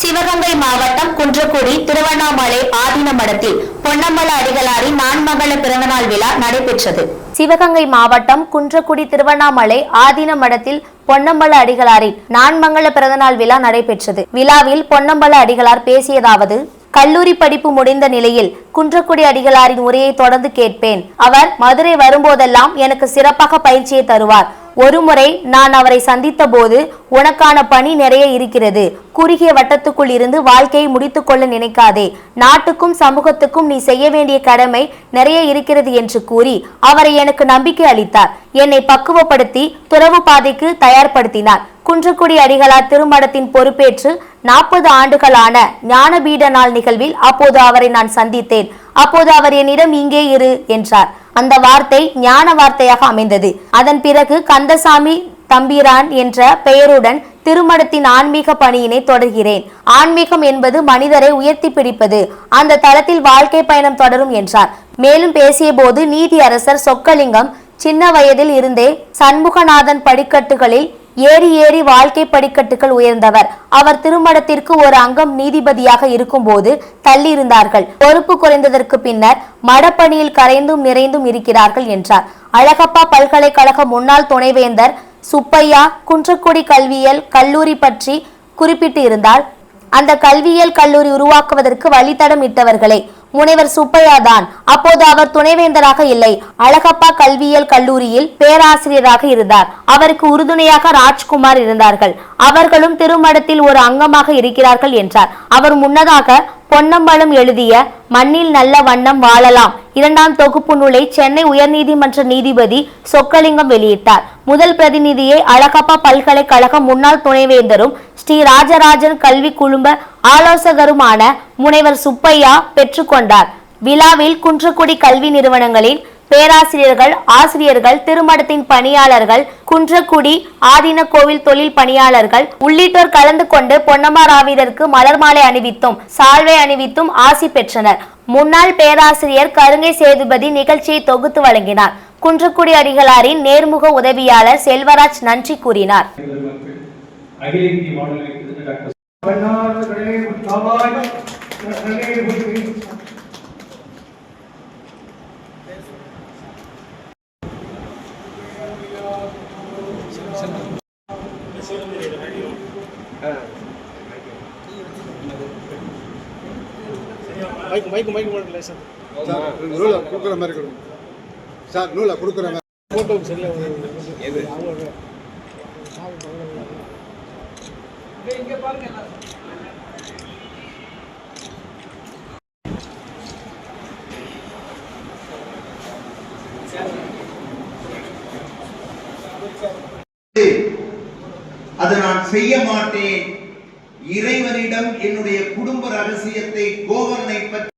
சிவகங்கை மாவட்டம் குன்றக்குடி திருவண்ணாமலை ஆதீன மடத்தில் பொன்னம்பல அடிகளாரின் நான்மகள பிறந்தநாள் விழா நடைபெற்றது. சிவகங்கை மாவட்டம் குன்றக்குடி திருவண்ணாமலை ஆதீன மடத்தில் பொன்னம்பல அடிகளாரின் நான்மங்கள பிறந்தநாள் விழா நடைபெற்றது. விழாவில் பொன்னம்பல அடிகளார் பேசியதாவது கல்லூரி படிப்பு முடிந்த நிலையில் குன்றக்குடி அடிகளாரின் உரையை தொடர்ந்து கேட்பேன். அவர் மதுரை வரும்போதெல்லாம் எனக்கு சிறப்பாக பயிற்சியை தருவார். ஒருமுறை நான் அவரை சந்தித்த போது உனக்கான பணி நிறைய இருக்கிறது. குறுகிய வட்டத்துக்குள் இருந்து வாழ்க்கையை முடித்துக்கொள்ள நினைக்காதே. நாட்டுக்கும் சமூகத்துக்கும் நீ செய்ய வேண்டிய கடமை நிறைய இருக்கிறது என்று கூறி அவரை எனக்கு நம்பிக்கை அளித்தார். என்னை பக்குவப்படுத்தி துறவு பாதைக்கு தயார்படுத்தினார். குன்றக்குடி அடிகளார் திருமடத்தின் பொறுப்பேற்று நாற்பது ஆண்டுகளான ஞானபீட நாள் நிகழ்வில் அப்போது அவரை நான் சந்தித்தேன். அப்போது அவர் என்னிடம் இங்கே இரு என்றார். அந்த வார்த்தை ஞான வார்த்தையாக அமைந்தது. அதன் பிறகு கந்தசாமி தம்பிரான் என்ற பெயருடன் திருமடத்தின் ஆன்மீக பணியினை தொடர்கிறேன். ஆன்மீகம் என்பது மனிதரை உயர்த்தி பிடிப்பது. அந்த தளத்தில் வாழ்க்கை பயணம் தொடரும் என்றார். மேலும் பேசியபோது நீதி அரசர் சொக்கலிங்கம் சின்ன வயதில் இருந்தே சண்முகநாதன் படிக்கட்டுகளில் ஏறி ஏறி வாழ்க்கை படிக்கட்டுகள் உயர்ந்தவர். அவர் திருமணத்திற்கு ஒரு அங்கம் நீதிபதியாக இருக்கும்போது தள்ளியிருந்தார்கள். பொறுப்பு குறைந்ததற்கு பின்னர் மடப்பணியில் கரைந்தும் நிறைந்தும் இருக்கிறார்கள் என்றார். அழகப்பா பல்கலைக்கழக முன்னாள் துணைவேந்தர் சுப்பையா குன்றக்குடி கல்வியியல் கல்லூரி பற்றி குறிப்பிட்டு இருந்தால் அந்த கல்வியியல் கல்லூரி உருவாக்குவதற்கு வழித்தடம் இட்டவர்களே. முனைவர் சுப்பையா தான். அப்போது அவர் துணைவேந்தராக இல்லை. அழகப்பா கல்வியியல் கல்லூரியில் பேராசிரியராக இருந்தார். அவருக்கு உறுதுணையாக ராஜ்குமார் இருந்தார்கள். அவர்களும் திருமடத்தில் ஒரு அங்கமாக இருக்கிறார்கள் என்றார். அவர் முன்னதாக பொன்னம்பலம் எழுதிய மண்ணில் நல்ல வண்ணம் வாழலாம் இரண்டாம் தொகுப்பு நூலை சென்னை உயர்நீதிமன்ற நீதிபதி சொக்கலிங்கம் வெளியிட்டார். முதல் பிரதிநிதியை அழகப்பா பல்கலைக்கழக முன்னாள் துணைவேந்தரும் ஸ்ரீ ராஜராஜன் கல்வி குழும ஆலோசகருமான முனைவர் சுப்பையா பெற்றுக்கொண்டார். விழாவில் குன்றக்குடி கல்வி நிறுவனங்களின் பேராசிரியர்கள் ஆசிரியர்கள் திருமடத்தின் பணியாளர்கள் குன்றக்குடி ஆதீன கோவில் தொழில் பணியாளர்கள் உள்ளிட்டோர் கலந்து கொண்டு பொன்னம்மாராவிடருக்கு மலர் மாலை அணிவித்தும் சால்வை அணிவித்தும் ஆசி பெற்றனர். முன்னாள் பேராசிரியர் கருங்கை சேதுபதி நிகழ்ச்சியை தொகுத்து வழங்கினார். குன்றக்குடி அடிகளாரின் நேர்முக உதவியாளர் செல்வராஜ் நன்றி கூறினார். அகில இந்திய வானொலி திரு டாக்டர் வண்ணார்களே உற்சாவாய் நகரே உயிர் மைக் மைக் மைக் போடல சார்? சார் நூலை கொடுக்குற மாதிரி கொடுங்க. சார் நூலை கொடுக்குற மாதிரி. போட்டோ சரியா வருது. அவங்க அதை நான் செய்ய மாட்டேன். இறைவனிடம் என்னுடைய குடும்ப ரகசியத்தை கோவலனை பற்றி